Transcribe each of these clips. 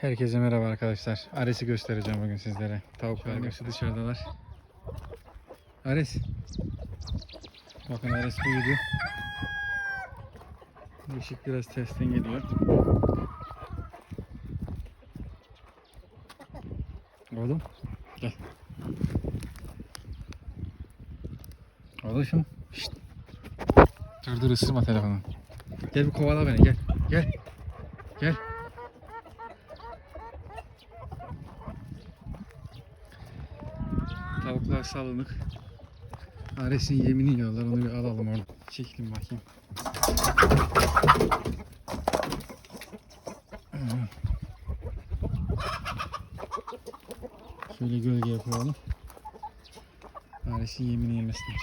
Herkese merhaba arkadaşlar. Ares'i göstereceğim bugün sizlere. Tavuklar hepsi dışarıdalar. Ares. Bakın Ares büyüdü. Işık biraz tersten geliyor. Oğlum gel. Oğlum şşt. Dur dur ısırma telefonu. Gel bir kovala beni gel. Gel. Gel. Tavuklar salınık. Ares'in yemini yiyorlar. Onu bir alalım orada. Çekelim bakayım. Şöyle gölge yapalım. Ares'in yemini yemesinler.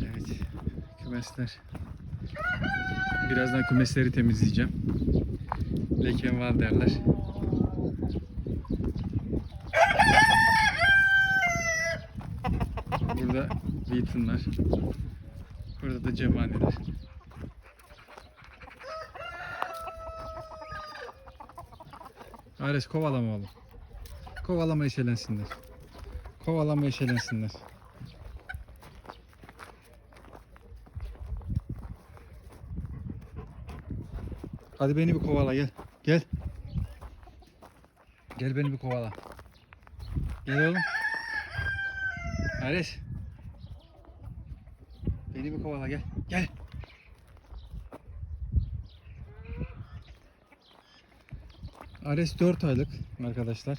Evet. Kümesler. Birazdan kümesleri temizleyeceğim. Lekem var derler. Burada Beaton'lar. Burada da cemaniler. Ares kovalama oğlum. Kovalama eşelensinler. Kovalama eşelensinler. Hadi beni bir kovala gel. Gel. Gel beni bir kovala. Gel oğlum. Ares. Bir kovala gel. Gel. Ares 4 aylık arkadaşlar.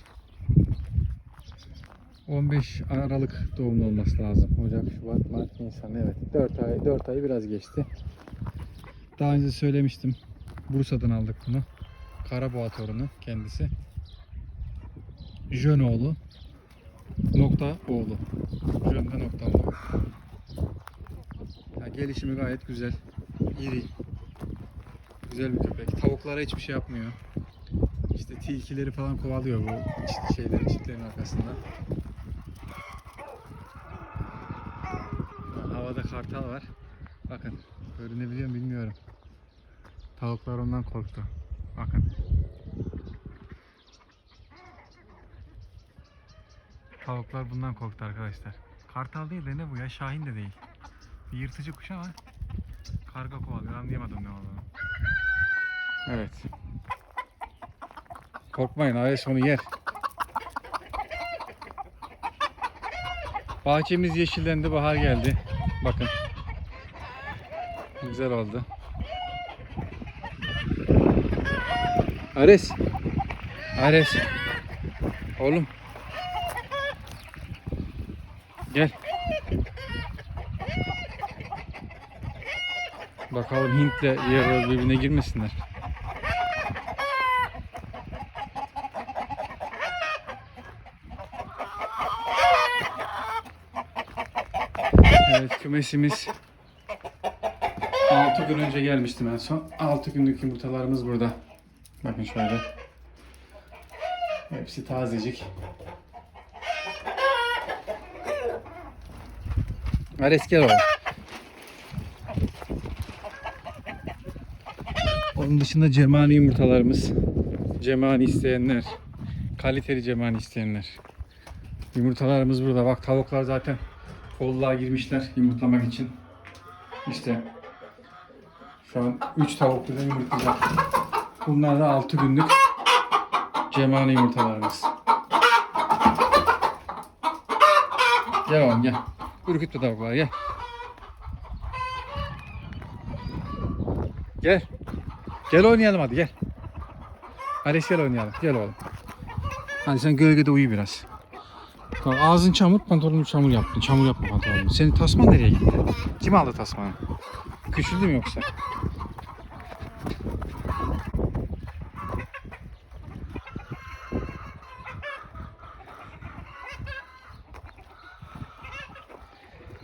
15 Aralık doğumlu olması lazım. Ocak, Şubat, Mart, Nisan. Evet. 4 ay 4 ayı biraz geçti. Daha önce söylemiştim. Bursa'dan aldık bunu. Karaboğa torunu kendisi. Jönoğlu. Nokta oğlu. Jönde nokta oğlu. Gelişimi gayet güzel. İri. Güzel bir köpek. Tavuklara hiçbir şey yapmıyor. İşte tilkileri falan kovalıyor bu şeylerin çitlerin arkasında. Havada kartal var. Bakın görünebiliyor mu bilmiyorum. Tavuklar ondan korktu. Bakın. Tavuklar bundan korktu arkadaşlar. Kartal değil de ne bu ya? Şahin de değil. Yırtıcı kuş ama karga kovalıyor. Anlayamadım ne olduğunu. Evet. Korkmayın Ares onu yer. Bahçemiz yeşillendi, bahar geldi. Bakın. Güzel oldu. Ares. Ares. Oğlum. Gel. Bakalım Hint'le yer birbirine girmesinler. Evet kümesimiz 6 gün önce gelmiştim en son. 6 günlük yumurtalarımız burada. Bakın şöyle. Hepsi tazecik. Ares gel oğlum. Onun dışında cemani yumurtalarımız. Cemani isteyenler. Kaliteli cemani isteyenler. Yumurtalarımız burada. Bak tavuklar zaten kolluğa girmişler yumurtlamak için. İşte şu an 3 tavuk birden yumurtlayacak. Bunlar da 6 günlük cemani yumurtalarımız. Gel oğlum gel. Ürkütme tavukları gel. Gel. Gel oynayalım hadi gel. Ares gel oynayalım. Gel oğlum. Hadi sen gölgede uyu biraz. Bak ağzın çamur, pantolonun çamur yaptın. Çamur yapma pantolonunu. Senin tasman nereye gitti? Kim aldı tasmanı? Küçüldü mü yoksa?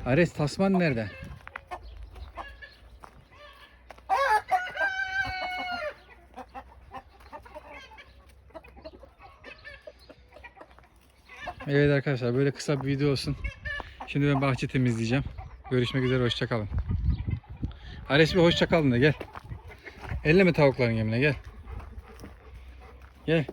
Ares tasman nerede? Evet arkadaşlar böyle kısa bir video olsun. Şimdi ben bahçe temizleyeceğim. Görüşmek üzere hoşçakalın. Ares bir hoşça kalın de gel. Elleme tavukların yemine gel. Gel.